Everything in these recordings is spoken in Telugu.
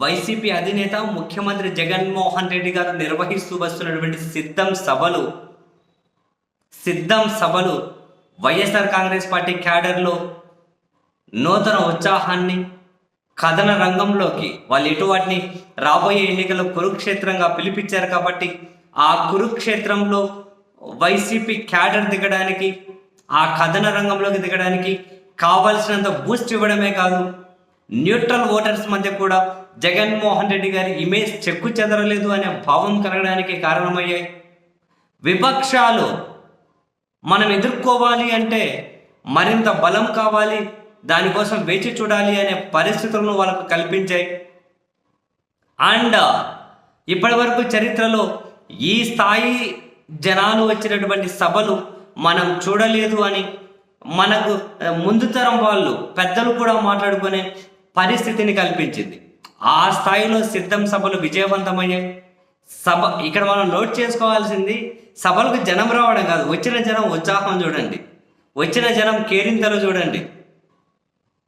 వైసీపీ అధినేత ముఖ్యమంత్రి జగన్మోహన్ రెడ్డి గారు నిర్వహిస్తూ వస్తున్నటువంటి సిద్ధం సభలు సిద్ధం సభలు వైఎస్ఆర్ కాంగ్రెస్ పార్టీ క్యాడర్లో నూతన ఉత్సాహాన్ని కథన రంగంలోకి వాళ్ళు ఎటు రాబోయే ఎన్నికల్లో కురుక్షేత్రంగా పిలిపించారు కాబట్టి ఆ కురుక్షేత్రంలో వైసీపీ క్యాడర్ దిగడానికి ఆ కథన రంగంలోకి దిగడానికి కావలసినంత బూస్ట్ ఇవ్వడమే కాదు న్యూట్రల్ ఓటర్స్ మధ్య కూడా జగన్మోహన్ రెడ్డి గారి ఇమేజ్ చెక్కు చెదరలేదు అనే భావం కలగడానికి కారణమయ్యాయి. విపక్షాలు మనం ఎదుర్కోవాలి అంటే మరింత బలం కావాలి దానికోసం వేచి చూడాలి అనే పరిస్థితులను వాళ్ళకు కల్పించాయి. అండ్ ఇప్పటి వరకు చరిత్రలో ఈ స్థాయి జనాలు వచ్చినటువంటి సభలు మనం చూడలేదు అని మనకు ముందు తరం వాళ్ళు పెద్దలు కూడా మాట్లాడుకునే పరిస్థితిని కల్పించింది. ఆ స్థాయిలో సిద్ధం సభలు విజయవంతమయ్యాయి సభ ఇక్కడ మనం నోట్ చేసుకోవాల్సింది సభలకు జనం రావడం కాదు వచ్చిన జనం ఉత్సాహం చూడండి. వచ్చిన జనం కేరింతలు చూడండి.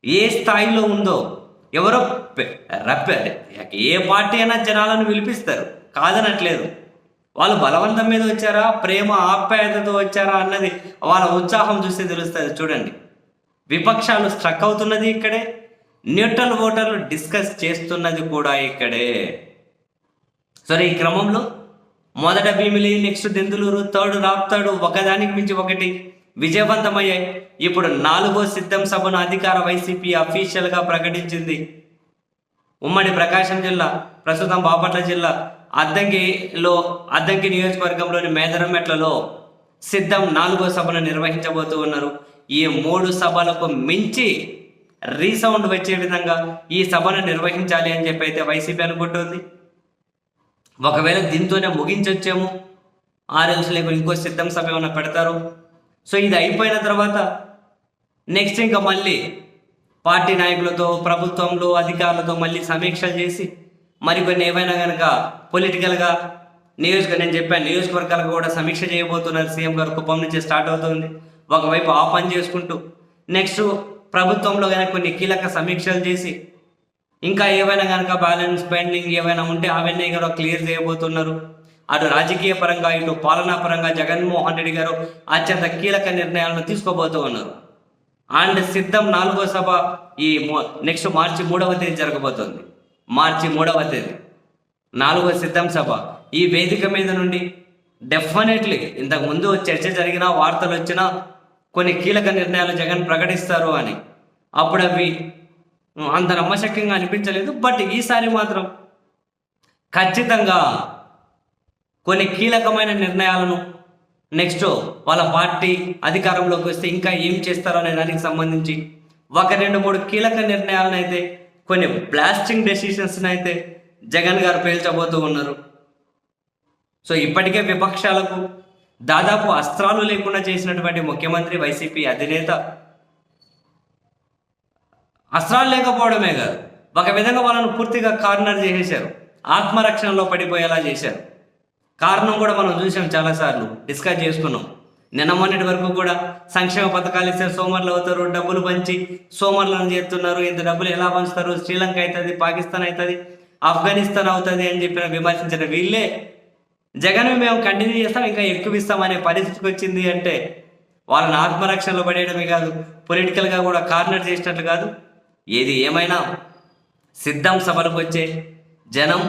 ఏ స్థాయిలో ఉందో ఎవరో పె- ఏ పార్టీ అయినా జనాలను పిలిపిస్తారు. కాదనట్లేదు. వాళ్ళు బలవంతం మీద వచ్చారా ప్రేమ ఆప్యాయతతో వచ్చారా అన్నది వాళ్ళ ఉత్సాహం చూస్తే తెలుస్తుంది చూడండి. విపక్షాలు స్ట్రక్ అవుతున్నది ఇక్కడే. న్యూట్రల్ ఓటర్లు డిస్కస్ చేస్తున్నది కూడా ఇక్కడే. సరే ఈ క్రమంలో మొదట భీమిలి నెక్స్ట్ దెందులూరు థర్డ్ రాప్తాడు ఒకదానికి మించి ఒకటి విజయవంతమయ్యాయి. ఇప్పుడు నాలుగో సిద్ధం సభను అధికార వైసీపీ అఫీషియల్గా ప్రకటించింది. ఉమ్మడి ప్రకాశం జిల్లా ప్రస్తుతం బాపట్ల జిల్లా అద్దంకిలో అద్దంకి నియోజకవర్గంలోని మేదరమెట్లలో సిద్ధం నాలుగో సభను నిర్వహించబోతూ ఉన్నారు. ఈ మూడు సభలకు మించి రీసౌండ్ వచ్చే విధంగా ఈ సభను నిర్వహించాలి అని చెప్పి అయితే వైసీపీ అనుకుంటుంది. ఒకవేళ దీంతోనే ముగించొచ్చేమో ఆర్ఎల్స్ లేకుండా ఇంకో సిద్ధం సభ ఏమైనా పెడతారు. సో ఇది అయిపోయిన తర్వాత నెక్స్ట్ ఇంకా మళ్ళీ పార్టీ నాయకులతో ప్రభుత్వంలో అధికారులతో మళ్ళీ సమీక్షలు చేసి మరికొన్ని ఏవైనా కనుక పొలిటికల్గా నియోజక నేను చెప్పాను నియోజకవర్గాలకు కూడా సమీక్ష చేయబోతున్నారు. సీఎం గారు కుప్పం నుంచి స్టార్ట్ అవుతుంది. ఒకవైపు ఆ పని చేసుకుంటూ నెక్స్ట్ ప్రభుత్వంలో కనుక కొన్ని కీలక సమీక్షలు చేసి ఇంకా ఏవైనా కనుక బ్యాలెన్స్ పెండింగ్ ఏవైనా ఉంటే అవన్నీ కూడా క్లియర్ చేయబోతున్నారు. అటు రాజకీయ పరంగా ఇటు పాలనా పరంగా జగన్మోహన్ రెడ్డి గారు అత్యంత కీలక నిర్ణయాలను తీసుకోబోతూ ఉన్నారు. అండ్ సిద్ధం నాలుగో సభ ఈ నెక్స్ట్ మార్చి మూడవ తేదీ జరగబోతోంది. మార్చి మూడవ తేదీ. నాలుగో సిద్ధం సభ. ఈ వేదిక మీద నుండి డెఫినెట్లీ ఇంతకు ముందు చర్చ జరిగినా వార్తలు వచ్చినా కొన్ని కీలక నిర్ణయాలు జగన్ ప్రకటిస్తారు అని. అప్పుడు అవి అంత నమ్మశక్యంగా అనిపించలేదు. బట్ ఈసారి మాత్రం ఖచ్చితంగా కొన్ని కీలకమైన నిర్ణయాలను నెక్స్ట్ వాళ్ళ పార్టీ అధికారంలోకి వస్తే ఇంకా ఏం చేస్తారో అనే దానికి సంబంధించి ఒక రెండు మూడు కీలక నిర్ణయాలను అయితే కొన్ని బ్లాస్టింగ్ డెసిషన్స్ని అయితే జగన్ గారు పేల్చబోతూ ఉన్నారు. సో ఇప్పటికే విపక్షాలకు దాదాపు అస్త్రాలు లేకుండా చేసినటువంటి ముఖ్యమంత్రి వైసీపీ అధినేత అస్త్రాలు లేకపోవడమే కాదు ఒక విధంగా వాళ్ళను పూర్తిగా కార్నర్ చేసేశారు. ఆత్మరక్షణలో పడిపోయేలా చేశారు. కారణం కూడా మనం చూసాం చాలాసార్లు డిస్కస్ చేసుకున్నాం. నిన్న మొన్నటి వరకు కూడా సంక్షేమ పథకాలు ఇస్తే సోమర్లు అవుతారు డబ్బులు పంచి సోమర్లను చేస్తున్నారు ఇంత డబ్బులు ఎలా పంచుతారు? శ్రీలంక అవుతుంది పాకిస్తాన్ అవుతుంది ఆఫ్ఘనిస్తాన్ అవుతుంది అని చెప్పిన విమర్శించిన వీళ్ళే జగన్ మేము కంటిన్యూ చేస్తాం ఇంకా ఎక్కువ ఇస్తామనే పరిస్థితికి వచ్చింది అంటే వాళ్ళని ఆత్మరక్షణలో పడేయడమే కాదు పొలిటికల్గా కూడా కార్నర్ చేసినట్లు కాదు. ఏది ఏమైనా సిద్ధం సభలకు వచ్చే జనం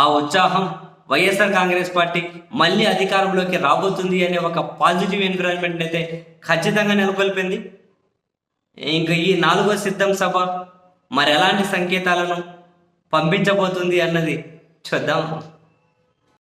ఆ ఉత్సాహం వైఎస్ఆర్ కాంగ్రెస్ పార్టీ మళ్ళీ అధికారంలోకి రాబోతుంది అనే ఒక పాజిటివ్ ఎన్విరాన్మెంట్ అయితే ఖచ్చితంగా నెలకొల్పింది. ఇంకా ఈ నాలుగో సిద్ధం సభ మరి ఎలాంటి సంకేతాలను పంపించబోతుంది అన్నది చూద్దాం.